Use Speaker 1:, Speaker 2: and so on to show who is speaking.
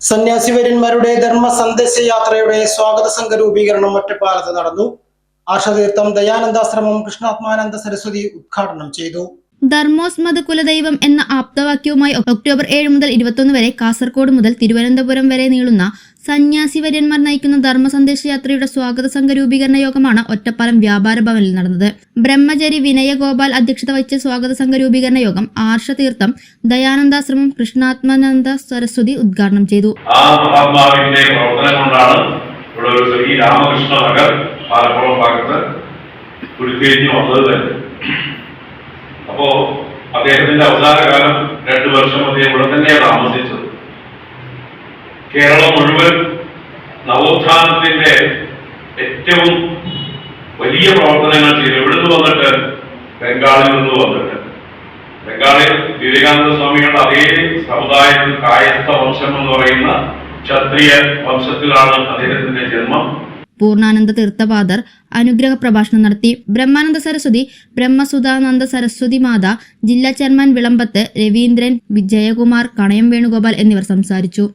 Speaker 1: സന്യാസിവര്യന്മാരുടെ ധർമ്മ സന്ദേശ യാത്രയുടെ സ്വാഗത സംഘ രൂപീകരണം ഒറ്റപ്പാലത്ത് നടന്നു. ആർഷതീർത്ഥം ദയാനന്ദാശ്രമം കൃഷ്ണാത്മാനന്ദ സരസ്വതി ഉദ്ഘാടനം ചെയ്തു.
Speaker 2: ധർമ്മോസ് മത കുലദൈവം എന്ന ആപ്തവാക്യവുമായി ഒക്ടോബർ ഏഴ് മുതൽ ഇരുപത്തൊന്ന് വരെ കാസർഗോഡ് മുതൽ തിരുവനന്തപുരം വരെ നീളുന്ന സന്യാസി വര്യന്മാർ നയിക്കുന്ന ധർമ്മ സന്ദേശ യാത്രയുടെ സ്വാഗത സംഘ രൂപീകരണ യോഗമാണ് ഒറ്റപ്പാലം വ്യാപാര ഭവനിൽ നടന്നത്. ബ്രഹ്മചരി വിനയഗോപാൽ അധ്യക്ഷത വഹിച്ച സ്വാഗത സംഘ രൂപീകരണ യോഗം ആർഷ തീർത്ഥം ദയാനന്ദാശ്രമം കൃഷ്ണാത്മാനന്ദ സരസ്വതി ഉദ്ഘാടനം ചെയ്തു.
Speaker 3: ഇവിടെ ഒരു ശ്രീ രാമകൃഷ്ണ നഗർ പാലപ്പുറം ഭാഗത്ത് ഉരുത്തിരിഞ്ഞ് വന്നത് അദ്ദേഹത്തിന്റെ അവസാന കാലം രണ്ടു വർഷം അദ്ദേഹം ഇവിടെ തന്നെയാണ് താമസിച്ചത്. കേരളം മുഴുവൻ നവോത്ഥാനത്തിന്റെ ഏറ്റവും വലിയ പ്രവർത്തനങ്ങൾ ചെയ്തു. ഇവിടുന്ന് വന്നിട്ട്? ബംഗാളിൽ നിന്ന് വന്നിട്ട്. ബംഗാളിൽ വിവേകാനന്ദ സ്വാമികളുടെ അതേ സമുദായത്തിൽ കായസ്ഥ വംശം എന്ന് പറയുന്ന ക്ഷത്രിയ വംശത്തിലാണ് അദ്ദേഹത്തിന്റെ ജന്മം.
Speaker 2: പൂർണാനന്ദ തീർത്ഥപാദർ അനുഗ്രഹ പ്രഭാഷണം നടത്തി. ബ്രഹ്മാനന്ദ സരസ്വതി ബ്രഹ്മസുധാനന്ദ സരസ്വതി മാത ജില്ലാ ചെയർമാൻ വിളമ്പത്ത് രവീന്ദ്രൻ വിജയകുമാർ കണയം വേണുഗോപാൽ എന്നിവർ സംസാരിച്ചു.